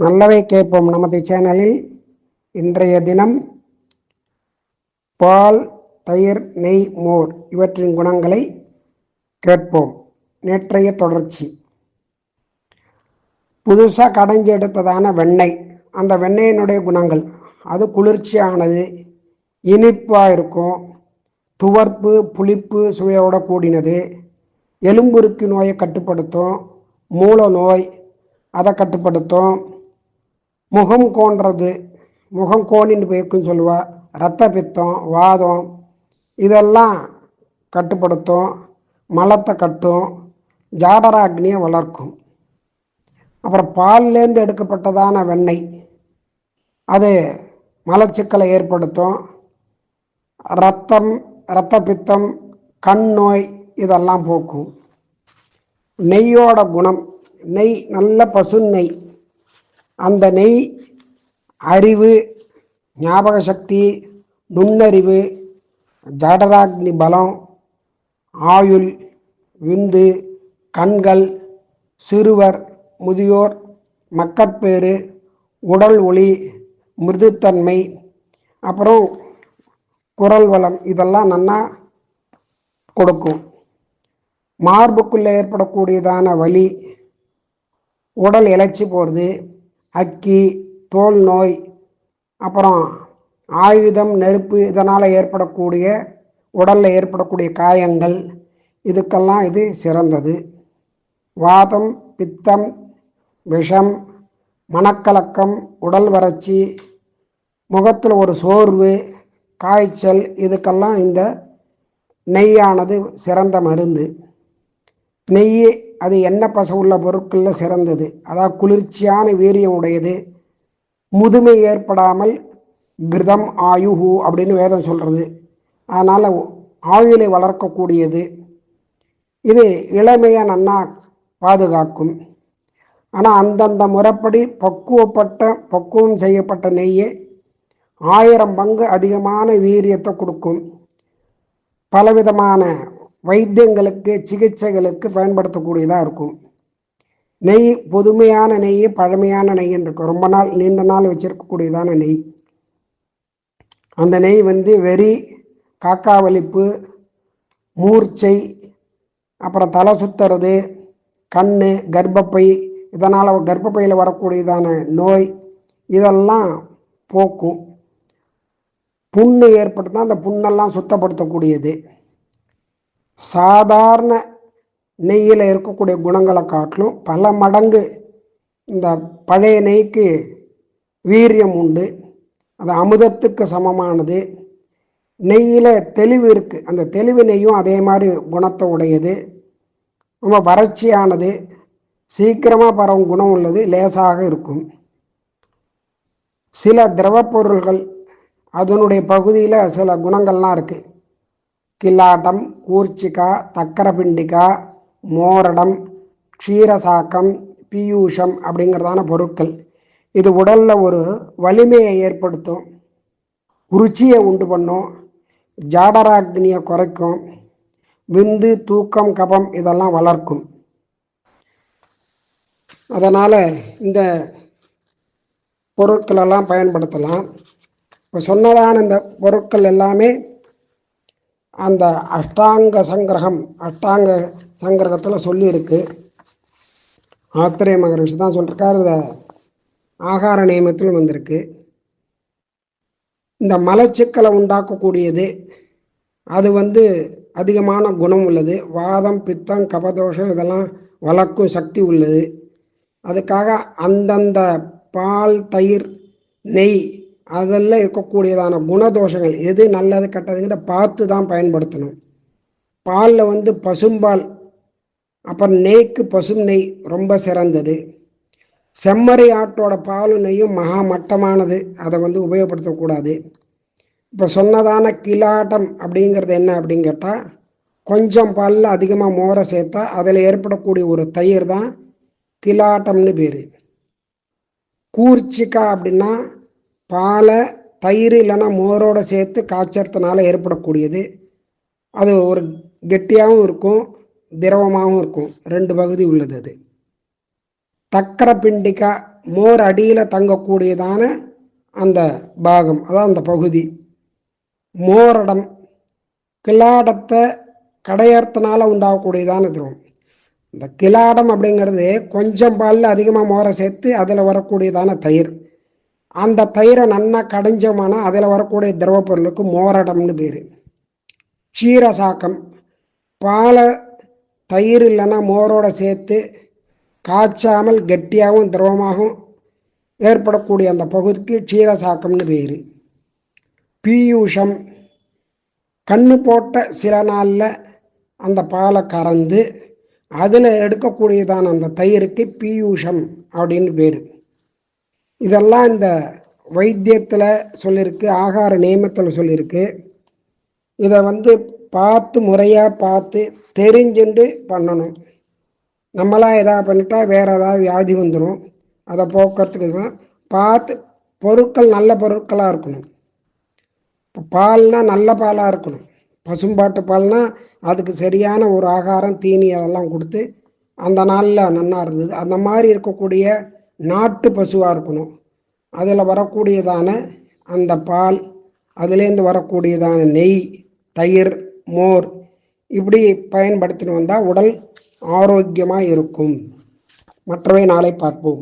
நல்லவை கேட்போம் நமது சேனலில். இன்றைய தினம் பால் தயிர் நெய் மோர் இவற்றின் குணங்களை கேட்போம். நேற்றைய தொடர்ச்சி. புதுசாக கடைஞ்சி எடுத்ததான வெண்ணெய். அந்த வெண்ணெயினுடைய குணங்கள். அது குளிர்ச்சியானது இனிப்பாக இருக்கும் துவர்ப்பு புளிப்பு சுவையோட கூடினது எலும்புருக்கு நோயை கட்டுப்படுத்தும் மூல நோய் அதை கட்டுப்படுத்தும் முகம் கோன்றது. முகம் கோணின்னு போயிருக்குன்னு சொல்லுவா. ரத்த பித்தம் வாதம் இதெல்லாம் கட்டுப்படுத்தும் மலத்தை கட்டும் ஜாடராக்னியை வளர்க்கும். அப்புறம் பால்லேருந்து எடுக்கப்பட்டதான வெண்ணெய். அது மலச்சிக்கலை ஏற்படுத்தும். ரத்தம் இரத்த பித்தம் கண் நோய் இதெல்லாம் போக்கும். நெய்யோட குணம். நெய் நல்ல பசு நெய் அந்த நெய் அறிவு ஞாபக சக்தி நுண்ணறிவு ஜடராக்னி பலம் ஆயுள் விந்து கண்கள் சிறுவர் முதியோர் மக்கட்பேறு உடல் ஒளி மிருதுத்தன்மை அப்புறம் குரல் வளம் இதெல்லாம் நல்லா கொடுக்கும். மார்புக்குள்ளே ஏற்படக்கூடியதான வலி உடல் இழைச்சி போகிறது அக்கி தோல் நோய் அப்புறம் ஆயுதம் நெருப்பு இதனால் ஏற்படக்கூடிய உடலில் ஏற்படக்கூடிய காயங்கள் இதுக்கெல்லாம் இது சிறந்தது. வாதம் பித்தம் விஷம் மனக்கலக்கம் உடல் வறட்சி முகத்தில் ஒரு சோர்வு காய்ச்சல் இதுக்கெல்லாம் இந்த நெய்யானது சிறந்த மருந்து. நெய் அது எண்ணெய் பச உள்ள பொருட்களில் சிறந்தது? அதாவது குளிர்ச்சியான வீரியம் உடையது. முதுமை ஏற்படாமல் கிருதம் ஆயுஹு அப்படின்னு வேதம் சொல்கிறது அதனால் ஆயுளை வளர்க்கக்கூடியது. இது இளமையை நன்னா பாதுகாக்கும். ஆனால் அந்தந்த முறைப்படி பக்குவப்பட்ட பக்குவம் செய்யப்பட்ட நெய்யை ஆயிரம் பங்கு அதிகமான வீரியத்தை கொடுக்கும். பலவிதமான வைத்தியங்களுக்கு சிகிச்சைகளுக்கு பயன்படுத்தக்கூடியதாக இருக்கும். நெய் புதுமையான நெய் பழமையான நெய் இருக்கும். ரொம்ப நாள் நீண்ட நாள் வச்சிருக்கக்கூடியதான நெய். அந்த நெய் வந்து வெறி காக்கா வலிப்பு மூர்ச்சை அப்புறம் தலை சுத்துறது கண் கர்ப்பப்பை இதனால் கர்ப்பப்பையில் வரக்கூடியதான நோய் இதெல்லாம் போக்கும். புண்ணு தான் அந்த புண்ணெல்லாம் சுத்தப்படுத்தக்கூடியது. சாதாரண நெய்யில் இருக்கக்கூடிய குணங்களை காட்டிலும் பல மடங்கு இந்த பழைய நெய்க்கு வீரியம் உண்டு. அது அமுதத்துக்கு சமமானது. நெய்யில் தெளிவு இருக்குது அந்த தெளிவு நெய்யும் அதே மாதிரி குணத்தை உடையது. ரொம்ப வறட்சியானது. சீக்கிரமாக பரவும் குணம் உள்ளது. லேசாக இருக்கும். சில திரவப்பொருள்கள் அதனுடைய பகுதியில் சில குணங்கள்லாம் இருக்குது கில்லாட்டம் கூர்ச்சிக்கா தக்கரபிண்டிகா மோரடம் க்ஷீரசாக்கம் பியூஷம் அப்படிங்கிறதான பொருட்கள். இது உடலில் ஒரு வலிமையை ஏற்படுத்தும். ருச்சியை உண்டு பண்ணும். ஜாடராக்னியை குறைக்கும். விந்து தூக்கம் கபம் இதெல்லாம் வளர்க்கும். அதனால் இந்த பொருட்களெல்லாம் பயன்படுத்தலாம். இப்போ சொன்னதான இந்த பொருட்கள் எல்லாமே அந்த அஷ்டாங்க சங்கிரகம் அஷ்டாங்க சங்கிரகத்தில் சொல்லியிருக்கு. ஆத்திரேய மகரிஷி தான் சொல்லியிருக்கார் இதை ஆகார நியமத்திலும் வந்திருக்கு. இந்த மலச்சிக்கலை உண்டாக்கக்கூடியது அது வந்து அதிகமான குணம் உள்ளது. வாதம் பித்தம் கபதோஷம் இதெல்லாம் வளர்க்கும் சக்தி உள்ளது. அதுக்காக அந்தந்த பால் தயிர் நெய் அதெல்லாம் இருக்கக்கூடியதான குணதோஷங்கள் எது நல்லது கெட்டதுங்கிறத பார்த்து தான் பயன்படுத்தணும். பாலில் வந்து பசும்பால் அப்புறம் நெய்க்கு பசும் நெய் ரொம்ப சிறந்தது. செம்மறி ஆட்டோட பாலும் நெய்யும் மகா மட்டமானது. அதை வந்து உபயோகப்படுத்தக்கூடாது. இப்போ சொன்னதான கிலாட்டம் அப்படிங்கிறது என்ன அப்படின்னு கேட்டால் கொஞ்சம் பாலில் அதிகமாக மோரை சேர்த்தா அதில் ஏற்படக்கூடிய ஒரு தயிர் தான் கிலாட்டம்னு பேர். கூர்ச்சிக்கா அப்படின்னா பாலை தயிர் இல்லைன்னா மோரோடு சேர்த்து காய்ச்சறதுனால ஏற்படக்கூடியது. அது ஒரு கெட்டியாகவும் இருக்கும் திரவமாகவும் இருக்கும். ரெண்டு பகுதி உள்ளது அது. தக்கரை பிண்டிக்கா மோர் அடியில் தங்கக்கூடியதான அந்த பாகம் அதான் அந்த பகுதி. மோரடம் கிளாடத்தை கடையறத்தினால உண்டாகக்கூடியதான திரவம் இந்த கிளாடம் அப்படிங்கிறது கொஞ்சம் பாலில் அதிகமாக மோரை சேர்த்து அதில் வரக்கூடியதான தயிர். அந்த தயிரை நன்னா கடைஞ்சோம்னா அதில் வரக்கூடிய திரவ பொருளுக்கு மோரடம்னு பேர். க்ஷீரசாக்கம் பாலை தயிர் இல்லைன்னா மோரோட சேர்த்து காய்ச்சாமல் கெட்டியாகவும் திரவமாகவும் ஏற்படக்கூடிய அந்த பகுதிக்கு க்ஷீரசாக்கம்னு பேர். பீயூஷம். கண்ணு போட்ட சில நாளில் அந்த பாலை கறந்து அதில் எடுக்கக்கூடியதான அந்த தயிருக்கு பீயூஷம் அப்படின்னு பேர். இதெல்லாம் இந்த வைத்தியத்தில் சொல்லியிருக்கு ஆகார நியமத்தில் சொல்லியிருக்கு இதை வந்து பார்த்து முறையாக பார்த்து தெரிஞ்சுண்டு பண்ணணும். நம்மளாம் எதாவது பண்ணிட்டா வேறு ஏதாவது வியாதி வந்துடும் அதை போக்குறதுக்கு பார்த்து பொருட்கள் நல்ல பொருட்களாக இருக்கணும். இப்போ பால்னால் நல்ல பாலாக இருக்கணும். பசும்பாட்டு பால்னால் அதுக்கு சரியான ஒரு ஆகாரம் தீனி அதெல்லாம் கொடுத்து அந்த நாளில் நன்னா இருந்தது. அந்த மாதிரி இருக்கக்கூடிய நாட்டு பசுவாக இருக்கணும். அதில் வரக்கூடியதான அந்த பால் அதுலேருந்து வரக்கூடியதான நெய் தயிர் மோர் இப்படி பயன்படுத்தின்னு வந்தால் உடல் ஆரோக்கியமாக இருக்கும். மற்றவை நாளை பார்ப்போம்.